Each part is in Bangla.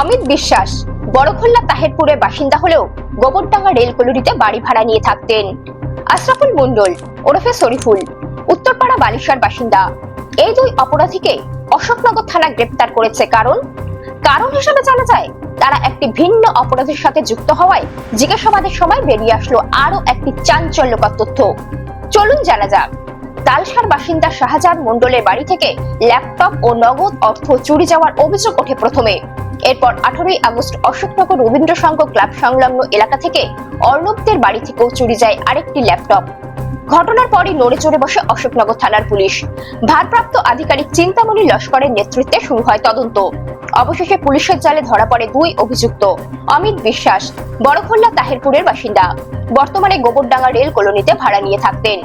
অমিত বিশ্বাস। বড়খোল্লা তাহেরপুরের বাসিন্দা হলেও গোবরডাঙ্গা রেল কলোনিতে বাড়ি ভাড়া নিয়ে থাকতেন। আশরাফুল মন্ডল ওরফে শরীফুল, উত্তরপাড়া বালিশার বাসিন্দা। এই দুই অপরাধীকে অশোকনগর থানা গ্রেপ্তার করেছে কারণ? কারণ হিসেবে জানা যায়, তারা একটি ভিন্ন অপরাধের সাথে যুক্ত হওয়ায় জিজ্ঞাসাবাদের সময় বেরিয়ে আসলো আরও একটি চাঞ্চল্যকর তথ্য। চলুন জানা যাক। তালসার বাসিন্দা শাহজাহান মন্ডলের বাড়ি থেকে ল্যাপটপ ও নগদ অর্থ চুরি যাওয়ার অভিযোগ ওঠে প্রথমে। এরপর আঠারোই আগস্ট অশোকনগর রবীন্দ্র সংঘ ক্লাব সংলগ্ন এলাকা থেকে অর্ণবদের বাড়ি থেকেও চুরি যায় আরেকটি ল্যাপটপ। ঘটনার পরই নড়ে চড়ে বসে অশোকনগর থানার পুলিশ। ভারপ্রাপ্ত আধিকারিক চিন্তামণি লস্করের নেতৃত্বে শুরু হয় তদন্ত। অবশেষে পুলিশের জালে ধরা পড়ে দুই অভিযুক্ত, অমিত বিশ্বাস, বড়খোল্লা তাহেরপুরের বাসিন্দা। বর্তমানে গোবরডাঙ্গা রেল কলোনিতে ভাড়া নিয়ে থাকতেন।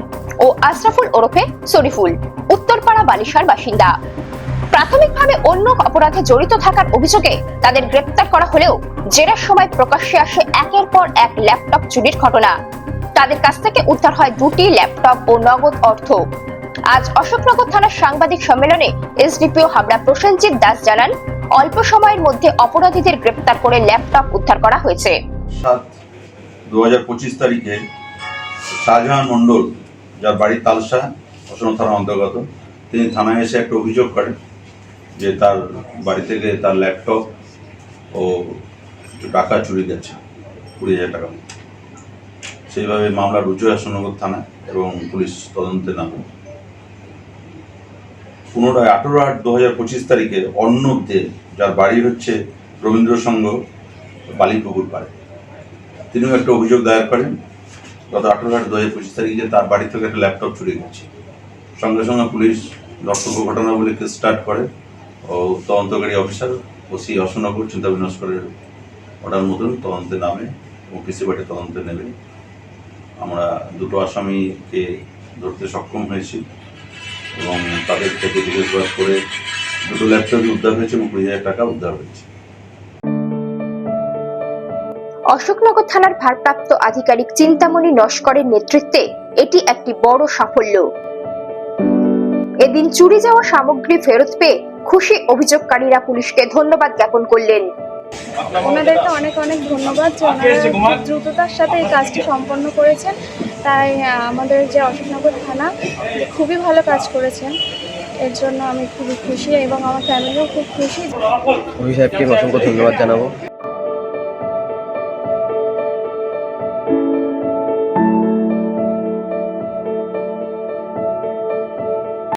ও আশরাফুল ওরফে শরীফুল উত্তরপাড়া বালিশার বাসিন্দা। প্রাথমিকভাবে অন্য অপরাধে জড়িত থাকার অভিযোগে তাদের গ্রেপ্তার করা হলেও জেরার সময় প্রকাশ্যে আসে একের পর এক ল্যাপটপ চুরির ঘটনা। তাদের কাছ থেকে উদ্ধার হয় দুটি ল্যাপটপ ও নগদ অর্থ। আজ অশোকনগর থানার সাংবাদিক সম্মেলনে এসডিপিও হাবড়া প্রসেনজিৎ দাস জানান, অল্প সময়ের মধ্যে অপরাধীদের গ্রেপ্তার করে ল্যাপটপ উদ্ধার করা হয়েছে। সাত দু তারিখে শাহজাহান মণ্ডল যার বাড়ি তালসা অসম থানার অন্তর্গত। তিনি থানায় এসে একটা অভিযোগ করেন যে তার বাড়ি থেকে তার ল্যাপটপ ও টাকা চুরি গেছে, কুড়ি হাজার টাকা সেইভাবে মামলা রুজু হয় সোনগর থানায় এবং পুলিশ তদন্তে নামে। পুনরায় আঠেরো আট দু হাজার পঁচিশ তারিখে অর্ণব দে যার বাড়ি হচ্ছে রবীন্দ্র সংঘ বালিপুকুর পাড়ে। তিনিও একটা অভিযোগ দায়ের করেন। গত আঠেরো আট দু হাজার পঁচিশ তারিখে তার বাড়ি থেকে একটা ল্যাপটপ চুরি গেছে সঙ্গে সঙ্গে পুলিশ দর্শক ঘটনা বলে কেস স্টার্ট করে ও তদন্তকারী অফিসার ওসি অশোকনগর চিন্তা বিনাশ করে অর্ডার মতন তদন্তে নামে ও পিসি বাটে তদন্তে নেবে। আমরা দুটো আসামিকে ধরতে সক্ষম হয়েছি এবং তাদের থেকে জিজ্ঞাসাবাদ করে দুটো ল্যাপটপই উদ্ধার হয়েছে এবং কুড়ি হাজার টাকা উদ্ধার হয়েছে। অশোকনগর থানার ভারপ্রাপ্ত আধিকারিক চিন্তামণি নস্করের নেতৃত্বে এটি একটি বড় সাফল্য। এদিন চুরি যাওয়া সামগ্রী ফেরত পেয়ে খুশি অভিযোগকারীরা পুলিশকে ধন্যবাদ জ্ঞাপন করলেন। ওনাদেরকে অনেক অনেক ধন্যবাদ। যে ওনারা খুব দ্রুততার সাথে এই কাজটি সম্পন্ন করেছেন। তাই আমাদের যে অশোকনগর থানা খুবই ভালো কাজ করেছেন। এর জন্য আমি খুবই খুশি এবং আমার ফ্যামিলিও খুব খুশি। সাহেবকে অসংখ্য ধন্যবাদ জানাব।